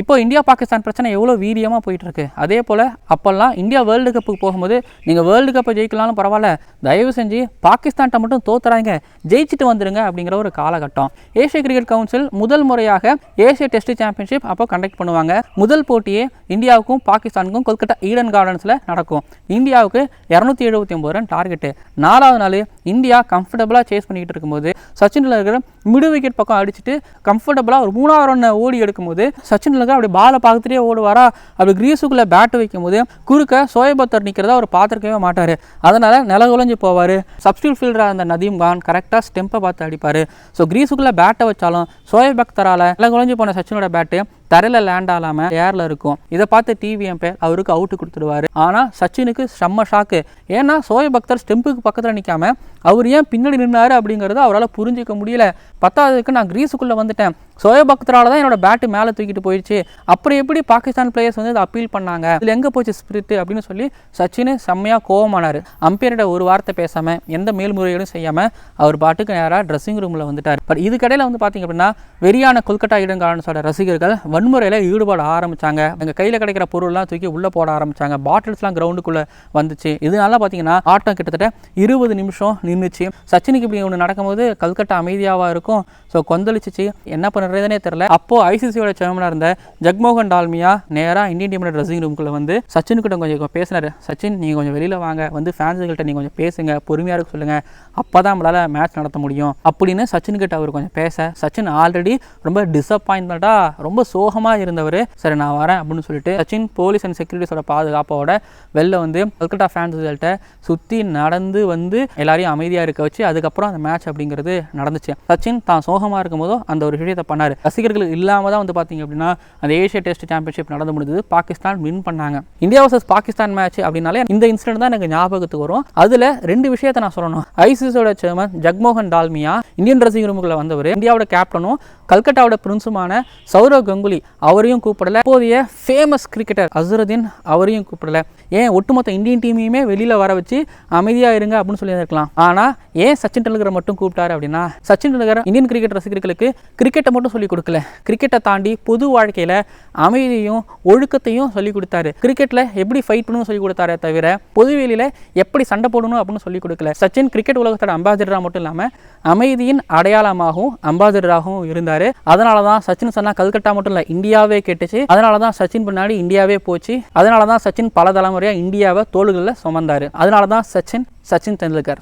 இப்போ இந்தியா பாகிஸ்தான் பிரச்சனை எவ்வளோ வீரியமாக போயிட்டுருக்கு? அதே போல் அப்போல்லாம் இந்தியா வேர்ல்டு கப்புக்கு போகும்போது நீங்கள் வேர்ல்டு கப்பை ஜெயிக்கலாம்னு பரவாயில்ல. தயவு செஞ்சு பாகிஸ்தான்கிட்ட மட்டும் தோத்துறாங்க ஜெயிச்சுட்டு வந்துடுங்க அப்படிங்கிற ஒரு காலகட்டம். ஏசிய கிரிக்கெட் கவுன்சில் முதல் முறையாக ஏசிய டெஸ்ட் சாம்பியன்ஷிப் அப்போ கண்டக்ட் பண்ணுவாங்க. முதல் போட்டியே இந்தியாவுக்கும் பாகிஸ்தானுக்கும் கொல்கத்தா ஈடன் கார்டன்ஸில் நடக்கும். இந்தியாவுக்கு இரநூத்தி எழுபத்தி ஒம்பது ரன் டார்கெட்டு நாலாவது நாள் இந்தியா கம்ஃபர்டபுளாக சேஸ் பண்ணிக்கிட்டு இருக்கும்போது சச்சின் இருக்கிற மிடு விக்கெட் பக்கம் அடிச்சுட்டு கம்ஃபர்டபுளாக ஒரு மூணாவது ரன் ஓடி எடுக்கும்போது சச்சின் டெண்டுல்கர் அப்படி பாலை பார்த்துட்டே ஓடுவாரா? அப்படி கிரீஸுக்குள்ளே பேட் வைக்கும்போது குறுக்க சோயபத்தர் நிற்கிறதா அவர் பார்த்துருக்கவே மாட்டார். அதனால் நில குலைஞ்சு போவார். சப்ஸ்டியூட் ஃபீல்டராக இருந்த நதீம் கான் கரெக்டாக ஸ்டெம்பை பார்த்து அடிப்பார். ஸோ கிரீஸுக்குள்ளே பேட்டை வச்சாலும் சோயபக்தரால் நில குலைஞ்சு போன சச்சினோட பேட்டு தரையில் லேண்ட் ஆகாமல் ஏரில் இருக்கும். இதை பார்த்து டிவி எம்பையர் அவருக்கு அவுட்டு கொடுத்துடுவாரு. ஆனால் சச்சினுக்கு செம்ம ஷாக்கு ஏன்னா சோய பக்தர் ஸ்டெம்புக்கு பக்கத்தில் நிற்காம அவர் ஏன் பின்னாடி நின்னாரு அப்படிங்கிறத அவரால் புரிஞ்சிக்க முடியல. பத்தாவதுக்கு நான் கிரீஸுக்குள்ளே வந்துட்டேன். சோயப் பக்தரால் தான் என்னோட பேட்டு மேலே தூக்கிட்டு போயிடுச்சு. அப்புறம் எப்படி பாகிஸ்தான் பிளேயர்ஸ் வந்து இதை அப்பீல் பண்ணாங்க? இதில் எங்கே போச்சு ஸ்பிரிட் அப்படின்னு சொல்லி சச்சின் செம்மையாக கோவமானார். அம்பையர்கிட்ட ஒரு வார்த்தை பேசாமல் எந்த மேல்முறையீடும் செய்யாமல் அவர் பாட்டுக்கு நேராக ட்ரெஸ்ஸிங் ரூமில் வந்துட்டார். பட் இதுக்கடையில் வந்து பார்த்தீங்க அப்படின்னா வெறியான கொல்கட்டா இடங்காலன்ஸோட ரசிகர்கள் வன்முறையில் ஈடுபட ஆரம்பித்தாங்க எங்கள் கையில் கிடைக்கிற பொருள்லாம் தூக்கி உள்ளே போட ஆரம்பித்தாங்க பாட்டில்ஸ்லாம் கிரவுண்டுக்குள்ளே வந்துச்சு. இதனால பார்த்தீங்கன்னா ஆட்டம் கிட்டத்தட்ட இருபது நிமிஷம் நின்றுச்சு சச்சினுக்கு இப்படி ஒன்று நடக்கும்போது கல்கட்டா அமைதியாவா இருக்கும்? ஸோ கொந்தளிச்சிச்சு. என்ன பண்ணுறதுனே தெரில அப்போ ஐசிசியோட சேர்மனாக இருந்த ஜக்மோகன் டால்மியா நேராக இந்தியன் டீமோட ட்ரெஸ்ஸிங் ரூம்குள்ளே வந்து சச்சின்கிட்ட கொஞ்சம் பேசினார். சச்சின் நீங்கள் கொஞ்சம் வெளியில் வாங்க. வந்து ஃபேன்ஸுகள்கிட்ட நீங்கள் கொஞ்சம் பேசுங்க. பொறுமையாக இருக்க சொல்லுங்கள் அப்போ தான் நம்மளால் மேட்ச் நடத்த முடியும். அப்படின்னு சச்சின்கிட்ட அவர் கொஞ்சம் பேச சச்சின் ஆல்ரெடி ரொம்ப டிசப்பாயின்மெண்ட்டாக ரொம்ப சோகமாக இருந்தவர். சரி நான் வரேன் அப்படின்னு சொல்லிட்டு சச்சின் போலீஸ் அண்ட் செக்யூரிட்டிஸோட பாதுகாப்போட வெளில வந்து கல்கட்டா ஃபேன்ஸுகள்கிட்ட சுற்றி நடந்து வந்து எல்லாரையும் அமைதியாக இருக்க வச்சு அதுக்கப்புறம் அந்த மேட்ச் அப்படிங்கிறது நடந்துச்சு. சச்சின் தான் சோகமாக இருக்கும்போதோ அந்த ஒரு விஷயத்தை பண்ணார். ரசிகர்கள் இல்லாமல் தான் வந்து பார்த்தீங்க அப்படின்னா அந்த ஏஷியா டெஸ்ட் சாம்பியன்ஷிப் நடந்து முடிஞ்சது. பாகிஸ்தான் வின் பண்ணாங்க. இந்தியா வர்சஸ் பாகிஸ்தான் மேட்ச் அப்படின்னாலே இந்த இன்சிடென்ட் தான் எனக்கு ஞாபகத்துக்கு வரும். அதில் ரெண்டு விஷயத்தை நான் சொல்லணும். ஐசிஸோட சேர்மன் ஜக்மோகன் டால்மியா இந்தியன் ரசிகர் ரூமுக்குள்ள வந்தவர் இந்தியாவோட கேப்டனும் கல்கட்டாவோட பிரின்ஸுமான சௌரவ் கங்குலி அவரையும் கூப்பிடல. அப்போதைய ஃபேமஸ் கிரிக்கெட்டர் அசருதீன் அவரையும் கூப்பிடல. ஏன் ஒட்டுமொத்த இந்தியன் டீமையுமே வெளியில் வர வச்சு அமைதியாக இருங்க அப்படின்னு சொல்லியிருக்கலாம் ஆனால் ஏன் சச்சின் டெண்டுல்கரை மட்டும் கூப்பிட்டாரு அப்படின்னா சச்சின் டெண்டுல்கர் இந்தியன் கிரிக்கெட் ரசிகர்களுக்கு கிரிக்கெட்டை மட்டும் சொல்லிக் கொடுக்கல. கிரிக்கெட்டை தாண்டி பொது வாழ்க்கையில் அமைதியும் ஒழுக்கத்தையும் சொல்லிக் கொடுத்தாரு. கிரிக்கெட்டில் எப்படி ஃபைட் பண்ணணும் சொல்லிக் கொடுத்தாரே தவிர பொதுவெளியில் எப்படி சண்டை போடணும் அப்படின்னு சொல்லிக் கொடுக்கல. சச்சின் கிரிக்கெட் உலகத்தோட அம்பாசிடராக மட்டும் இல்லாமல் அமைதியின் அடையாளமாகவும் அம்பாசிடராகவும் இருந்தார். அதனால தான் சச்சின் சொன்னா கல்கட்டா மட்டும் இல்லை இந்தியாவே கேட்டுச்சு. அதனால தான் சச்சின் பின்னாடி இந்தியாவே போச்சு. அதனால தான் சச்சின் பல தலைமுறையாக இந்தியாவை தோள்களில் சுமந்தாரு. அதனால தான் சச்சின் சச்சின் தெண்டுல்கர்